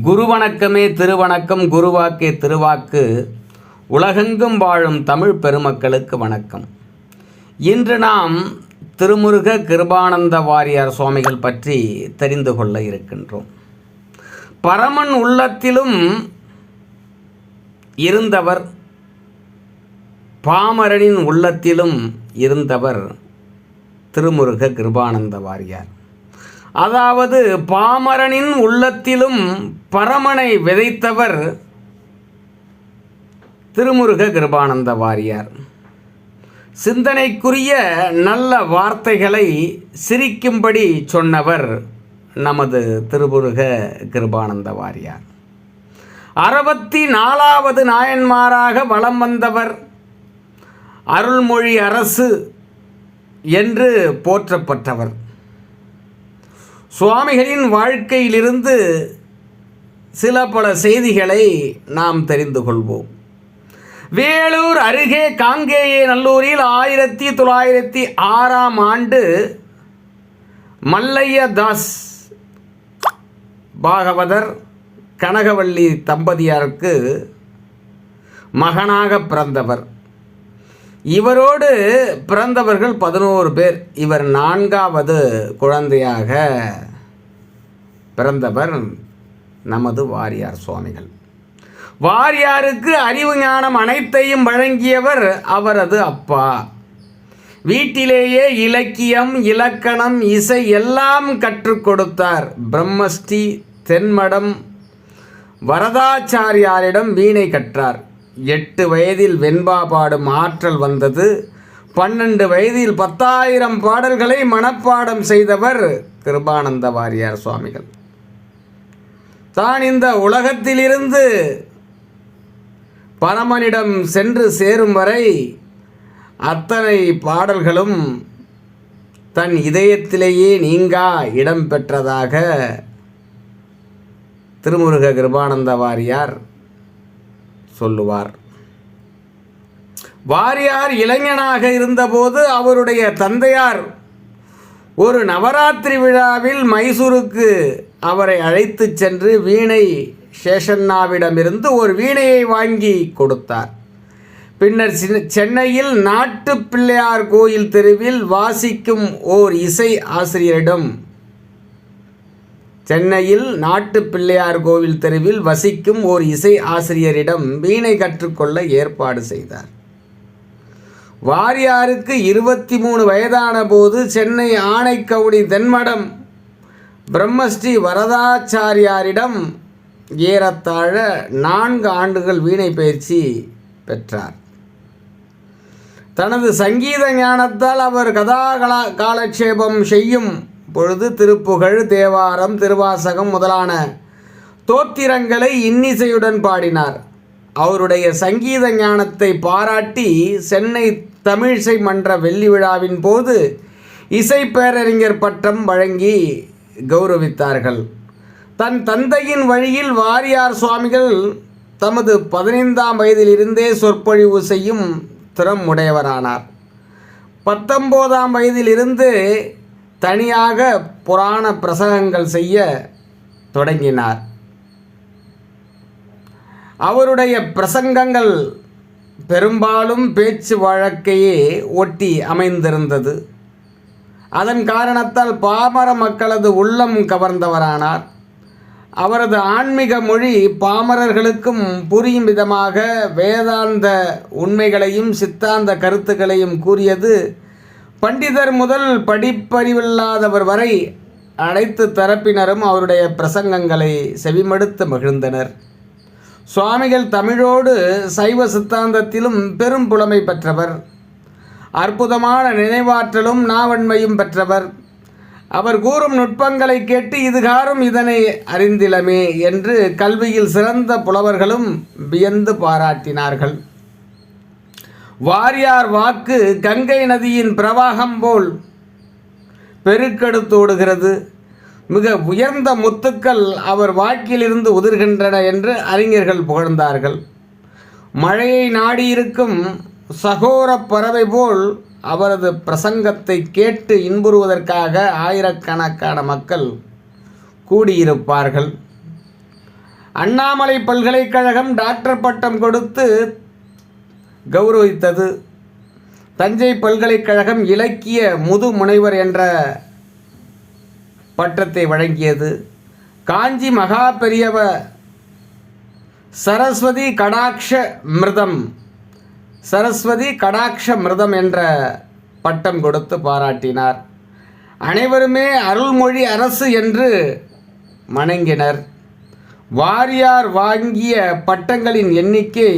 குரு வணக்கமே திருவணக்கம் குருவாக்கே திருவாக்கு. உலகெங்கும் வாழும் தமிழ் பெருமக்களுக்கு வணக்கம். இன்று நாம் திருமுருக கிருபானந்த வாரியார் சுவாமிகள் பற்றி தெரிந்து கொள்ள இருக்கின்றோம். பரமன் உள்ளத்திலும் இருந்தவர் பாமரனின் உள்ளத்திலும் இருந்தவர் திருமுருக கிருபானந்த வாரியார். அதாவது பாமரனின் உள்ளத்திலும் பரமனை விதைத்தவர் திருமுருக கிருபானந்த வாரியார். சிந்தனைக்குரிய நல்ல வார்த்தைகளை சிரிக்கும்படி சொன்னவர் நமது திருமுருக கிருபானந்த வாரியார். அறுபத்தி நாலாவது நாயன்மாராக வலம் வந்தவர் அருள்மொழி அரசு என்று போற்றப்பட்டவர். சுவாமிகளின் வாழ்க்கையிலிருந்து சில பல செய்திகளை நாம் தெரிந்து கொள்வோம். வேலூர் அருகே காங்கேய நல்லூரில் ஆயிரத்தி தொள்ளாயிரத்தி ஆறாம் ஆண்டு மல்லைய தாஸ் பாகவதர் கனகவல்லி தம்பதியாருக்கு மகனாக பிறந்தவர். இவரோடு பிறந்தவர்கள் பதினோரு பேர். இவர் நான்காவது குழந்தையாக பிறந்தவர் நமது வாரியார் சுவாமிகள். வாரியாருக்கு அறிவு ஞானம் அனைத்தையும் வழங்கியவர் அவரது அப்பா. வீட்டிலேயே இலக்கியம் இலக்கணம் இசை எல்லாம் கற்றுக் கொடுத்தார். பிரம்மஸ்ரீ தென்மடம் வரதாச்சாரியாரிடம் வீணை கற்றார். எட்டு வயதில் வெண்பா பாடும் ஆற்றல் வந்தது. பன்னெண்டு வயதில் பத்தாயிரம் பாடல்களை மனப்பாடம் செய்தவர் கிருபானந்த வாரியார் சுவாமிகள். தான் இந்த உலகத்திலிருந்து பரமனிடம் சென்று சேரும் வரை அத்தனை பாடல்களும் தன் இதயத்திலேயே நீங்கா இடம் பெற்றதாக திருமுருக கிருபானந்த வாரியார் சொல்லுவார். வாரியார் இளைஞனாக இருந்தபோது அவருடைய தந்தையார் ஒரு நவராத்திரி விழாவில் மைசூருக்கு அவரை அழைத்து சென்று வீணை சேஷன்னாவிடமிருந்து ஒரு வீணையை வாங்கி கொடுத்தார். பின்னர் சின்ன- சென்னையில் நாட்டு பிள்ளையார் கோயில் தெருவில் வாசிக்கும் ஓர் இசை ஆசிரியரிடம் சென்னையில் நாட்டு பிள்ளையார் கோவில் தெருவில் வசிக்கும் ஓர் இசை ஆசிரியரிடம் வீணை கற்றுக்கொள்ள ஏற்பாடு செய்தார். வாரியாருக்கு இருபத்தி மூணு வயதான போது சென்னை ஆனைக்கவுடி தென்மடம் பிரம்மஸ்ரீ வரதாச்சாரியாரிடம் ஏறத்தாழ நான்கு ஆண்டுகள் வீணை பயிற்சி பெற்றார். தனது சங்கீத ஞானத்தால் அவர் கதாகலா காலட்சேபம் செய்யும் பொழுது திருப்புகழ் தேவாரம் திருவாசகம் முதலான தோத்திரங்களை இன்னிசையுடன் பாடினார். அவருடைய சங்கீத ஞானத்தை பாராட்டி சென்னை தமிழிசை மன்ற வெள்ளி விழாவின் போது இசை பேரறிஞர் பட்டம் வழங்கி கௌரவித்தார்கள். தன் தந்தையின் வழியில் வாரியார் சுவாமிகள் தமது பதினைந்தாம் வயதிலிருந்தே சொற்பொழிவு செய்யும் திறம் உடையவரானார். பத்தொம்போதாம் வயதிலிருந்து தனியாக புராண பிரசங்கங்கள் செய்ய தொடங்கினார். அவருடைய பிரசங்கங்கள் பெரும்பாலும் பேச்சு வழக்கையே ஒட்டி அமைந்திருந்தது. அதன் காரணத்தால் பாமர மக்களது உள்ளம் கவர்ந்தவரானார். அவரது ஆன்மீக மொழி பாமரர்களுக்கும் புரியும் விதமாக வேதாந்த உண்மைகளையும் சித்தாந்த கருத்துக்களையும் கூறியது. பண்டிதர் முதல் படிப்பறிவில்லாதவர் வரை அனைத்து தரப்பினரும் அவருடைய பிரசங்கங்களை செவிமடுத்து மகிழ்ந்தனர். சுவாமிகள் தமிழோடு சைவ சித்தாந்தத்திலும் பெரும் புலமை பெற்றவர். அற்புதமான நினைவாற்றலும் நாவன்மையும் பெற்றவர். அவர் கூறும் நுட்பங்களை கேட்டு இதுகாரும் இதனை அறிந்திலமே என்று கல்வியில் சிறந்த புலவர்களும் வியந்து பாராட்டினார்கள். வாரியார் வாக்கு கங்கை நதியின் பிரவாகம் போல் பெருக்கெடுத்தோடுகிறது மிக உயர்ந்த முத்துக்கள் அவர் வாக்கிலிருந்து உதிர்கின்றன என்று அறிஞர்கள் புகழ்ந்தார்கள். மழையை நாடியிருக்கும் சகோர பறவை போல் அவரது பிரசங்கத்தை கேட்டு இன்புறுவதற்காக ஆயிரக்கணக்கான மக்கள் கூடியிருப்பார்கள். அண்ணாமலை பல்கலைக்கழகம் டாக்டர் பட்டம் கொடுத்து கௌரவித்தது. தஞ்சை பல்கலைக்கழகம் இலக்கிய முது முனைவர் என்ற பட்டத்தை வழங்கியது. காஞ்சி மகா பெரியவ சரஸ்வதி கடாட்ச மிருதம். சரஸ்வதி கடாட்ச மிருதம் என்ற பட்டம் கொடுத்து பாராட்டினார். அனைவருமே அருள்மொழி அரசு என்று மணங்கினர் வாரியார் வாங்கிய பட்டங்களின் எண்ணிக்கை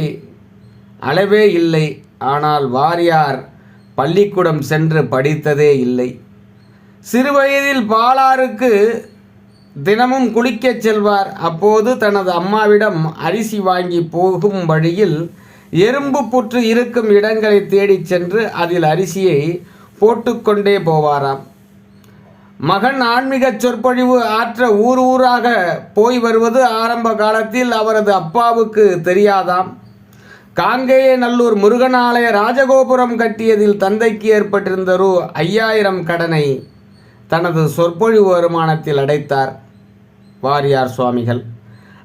அளவே இல்லை. ஆனால் வாரியார் பள்ளிக்கூடம் சென்று படித்ததே இல்லை. சிறுவயதில் பாலாருக்கு தினமும் குளிக்கச் செல்வார். அப்போது தனது அம்மாவிடம் அரிசி வாங்கி போகும் வழியில் எறும்பு புற்று இருக்கும் இடங்களை தேடிச் சென்று அதில் அரிசியை போட்டுக்கொண்டே போவாராம். மகன் ஆன்மீக சொற்பொழிவு ஆற்ற ஊர் ஊராக போய் வருவது ஆரம்ப காலத்தில் அவரது அப்பாவுக்கு தெரியாதாம். காங்கேய நல்லூர் முருகன் ஆலய ராஜகோபுரம் கட்டியதில் தந்தைக்கு ஏற்பட்டிருந்த ரூ. ஐயாயிரம் கடனை தனது சொற்பொழிவு வருமானத்தில் அடைத்தார். வாரியார் சுவாமிகள்.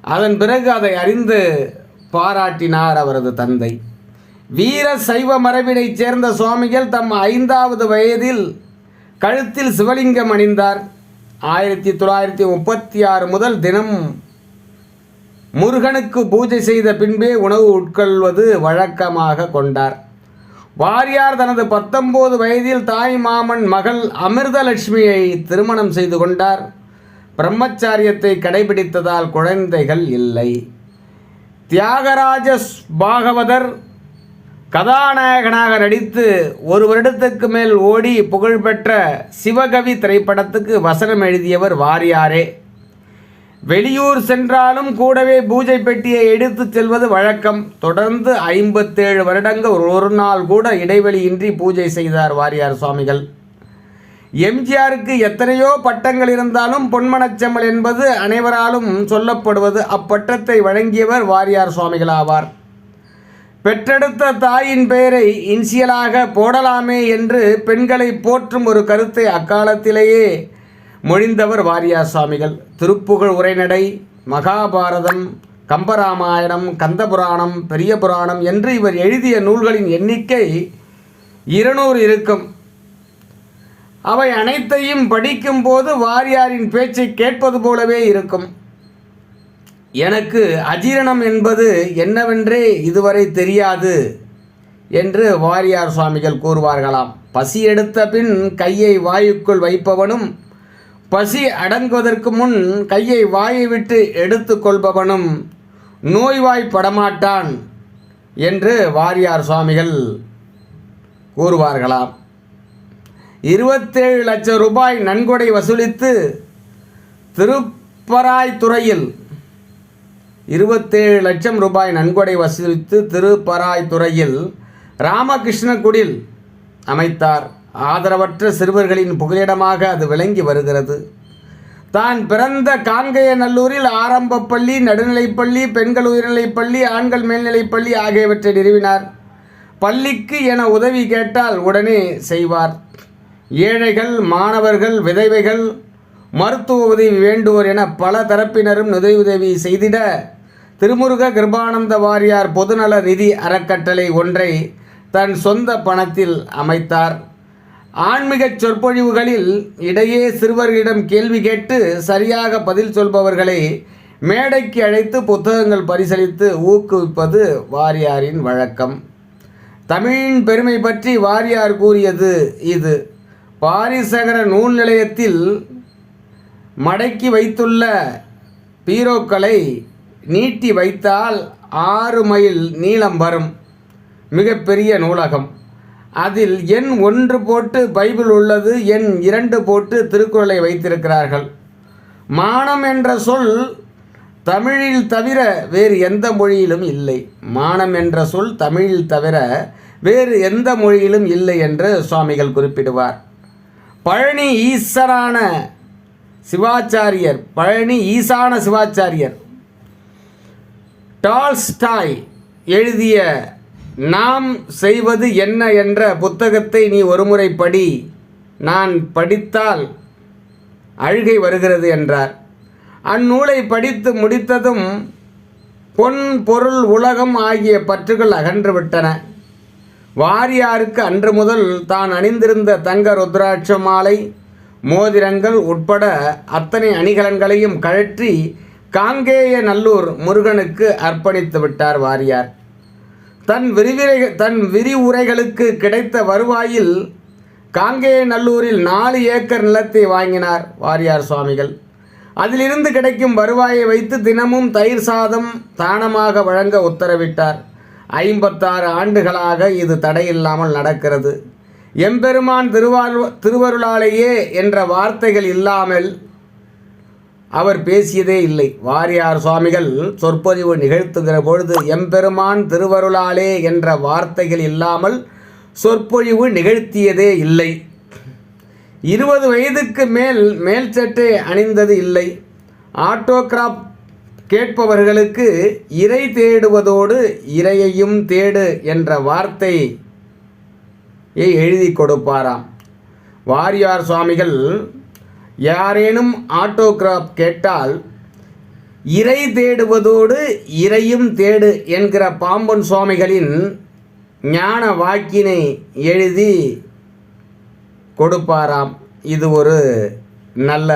அதன் பிறகு அதை அறிந்து பாராட்டினார் அவரது தந்தை. வீர சைவ மரபினைச் சேர்ந்த சுவாமிகள் தம் ஐந்தாவது வயதில் கழுத்தில் சிவலிங்கம் அணிந்தார். ஆயிரத்தி தொள்ளாயிரத்தி முப்பத்தி ஆறு முதல் தினம் முருகனுக்கு பூஜை செய்த பின்பே உணவு உட்கொள்வது வழக்கமாக கொண்டார். வாரியார் தனது பத்தொன்பது வயதில் தாய் மாமன் மகள் அமிர்தலட்சுமியை திருமணம் செய்து கொண்டார். பிரம்மச்சாரியத்தை கடைபிடித்ததால் குழந்தைகள் இல்லை. தியாகராஜ பாகவதர் கதாநாயகனாக நடித்து ஒரு வருடத்துக்கு மேல் ஓடி புகழ்பெற்ற சிவகவி திரைப்படத்துக்கு வசனம் எழுதியவர் வாரியாரே. வெளியூர் சென்றாலும் கூடவே பூஜை பெட்டியை எடுத்துச் செல்வது வழக்கம். தொடர்ந்து ஐம்பத்தேழு வருடங்கள் ஒரு நாள் கூட இடைவெளியின்றி பூஜை செய்தார் வாரியார் சுவாமிகள். எம்ஜிஆருக்கு எத்தனையோ பட்டங்கள் இருந்தாலும் பொன்மனச்செம்மல் என்பது அனைவராலும் சொல்லப்படுவது அப்பட்டத்தை வழங்கியவர் வாரியார் சுவாமிகள் ஆவார் பெற்றெடுத்த தாயின் பெயரை இன்சியலாக போடலாமே என்று பெண்களை போற்றும் ஒரு கருத்தை அக்காலத்திலேயே மொழிந்தவர் வாரியார் சுவாமிகள். திருப்புகழ் உரைநடை மகாபாரதம் கம்பராமாயணம் கந்தபுராணம் பெரிய புராணம் என்று இவர் எழுதிய நூல்களின் எண்ணிக்கை இருநூறு இருக்கும். அவை அனைத்தையும் படிக்கும்போது வாரியாரின் பேச்சை கேட்பது போலவே இருக்கும். எனக்கு அஜீரணம் என்பது என்னவென்றே இதுவரை தெரியாது என்று வாரியார் சுவாமிகள் கூறுவார்களாம். பசி எடுத்த பின் கையை வாயுக்குள் வைப்பவனும் பசி அடங்குவதற்கு முன் கையை வாயை விட்டு எடுத்துக்கொள்பவனும் நோய்வாய்ப்படமாட்டான் என்று வாரியார் சுவாமிகள் கூறுவார்களாம். இருபத்தேழு லட்சம் ரூபாய் நன்கொடை வசூலித்து திருப்பராய்த்துறையில் இருபத்தேழு லட்சம் ரூபாய் நன்கொடை வசூலித்து திருப்பராய்த்துறையில் ராமகிருஷ்ணகுடில் அமைத்தார். ஆதரவற்ற சிறுவர்களின் புகலிடமாக அது விளங்கி வருகிறது. தான் பிறந்த காங்கேயநல்லூரில் ஆரம்ப பள்ளி நடுநிலைப்பள்ளி பெண்கள் உயர்நிலைப்பள்ளி ஆண்கள் மேல்நிலைப்பள்ளி ஆகியவற்றை நிறுவினார். பள்ளிக்கு என உதவி கேட்டால் உடனே செய்வார். ஏழைகள் மாணவர்கள் விதவைகள் மருத்துவ உதவி வேண்டுவோர் என பல தரப்பினரும் நிதியுதவி செய்திட திருமுருக கிருபானந்த வாரியார் பொதுநல நிதி அறக்கட்டளை ஒன்றை தன் சொந்த பணத்தில் அமைத்தார். ஆன்மீக சொற்பொழிவுகளில் இடையே சிறுவர்களிடம் கேள்வி கேட்டு சரியாக பதில் சொல்பவர்களை மேடைக்கு அழைத்து புத்தகங்கள் பரிசளித்து ஊக்குவிப்பது வாரியாரின் வழக்கம். தமிழின் பெருமை பற்றி வாரியார் கூறியது இது. பாரிசகர நூல் நிலையத்தில் மடக்கி வைத்துள்ள பீரோக்களை நீட்டி வைத்தால் ஆறு மைல் நீளம் வரும். மிகப்பெரிய நூலகம். அதில் எண் ஒன்று போட்டு பைபிள் உள்ளது எண் இரண்டு போட்டு திருக்குறளை வைத்திருக்கிறார்கள். மானம் என்ற சொல் தமிழில் தவிர வேறு எந்த மொழியிலும் இல்லை. மானம் என்ற சொல் தமிழில் தவிர வேறு எந்த மொழியிலும் இல்லை என்று சுவாமிகள் குறிப்பிடுவார். பழனி ஈஸ்வரான சிவாச்சாரியர் பழனி ஈசான சிவாச்சாரியர். டால்ஸ்டாய் எழுதிய நாம் செய்வது என்ன என்ற புத்தகத்தை நீ ஒருமுறை படி நான் படித்தால் அழுகை வருகிறது என்றார். அந்நூலை படித்து முடித்ததும் பொன் பொருள் உலகம் ஆகிய பற்றுகள் அகன்றுவிட்டன வாரியாருக்கு அன்று முதல் தான் அணிந்திருந்த தங்க ருத்ராட்ச மாலை மோதிரங்கள் உட்பட அத்தனை அணிகலன்களையும் கழற்றி காங்கேய நல்லூர் முருகனுக்கு அர்ப்பணித்து விட்டார் வாரியார். தன் விரிவிரை தன் விரிவுரைகளுக்கு கிடைத்த வருவாயில் காங்கேய நல்லூரில் நாலு ஏக்கர் நிலத்தை வாங்கினார் வாரியார் சுவாமிகள். அதிலிருந்து கிடைக்கும் வருவாயை வைத்து தினமும் தயிர் சாதம் தானமாக வழங்க உத்தரவிட்டார். ஐம்பத்தாறு ஆண்டுகளாக இது தடையில்லாமல் நடக்கிறது. எம்பெருமான் திருவாரு திருவருளாலேயே என்ற வார்த்தைகள் இல்லாமல் அவர் பேசியதே இல்லை. வாரியார் சுவாமிகள் சொற்பொழிவு நிகழ்த்துகிற பொழுது எம்பெருமான் திருவருளாலே என்ற வார்த்தைகள் இல்லாமல் சொற்பொழிவு நிகழ்த்தியதே இல்லை. இருபது வயதுக்கு மேல் மேல் சட்டை அணிந்தது இல்லை. ஆட்டோகிராப் கேட்பவர்களுக்கு இறை தேடுவதோடு இறையையும் தேடு என்ற வார்த்தை எழுதி கொடுப்பாராம். வாரியார் சுவாமிகள் யாரேனும் ஆட்டோகிராப் கேட்டால் இறை தேடுவதோடு இறையும் தேடு என்கிற பாம்பன் சுவாமிகளின் ஞான வாக்கினை எழுதி கொடுப்பாராம். இது ஒரு நல்ல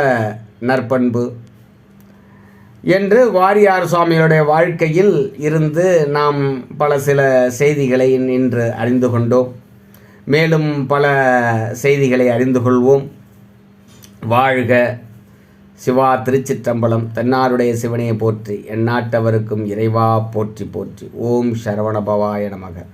நற்பண்பு. என்று வாரியார் சுவாமிகளுடைய வாழ்க்கையில் இருந்து நாம் பல சில செய்திகளை இன்று அறிந்து கொண்டோம். மேலும் பல செய்திகளை அறிந்து கொள்வோம். வாழ்க சிவா திருச்சிற்றம்பலம். தென்னாருடைய சிவனையை போற்றி எந்நாட்டவருக்கும் இறைவா போற்றி போற்றி. ஓம் சரவணபவாய நமக.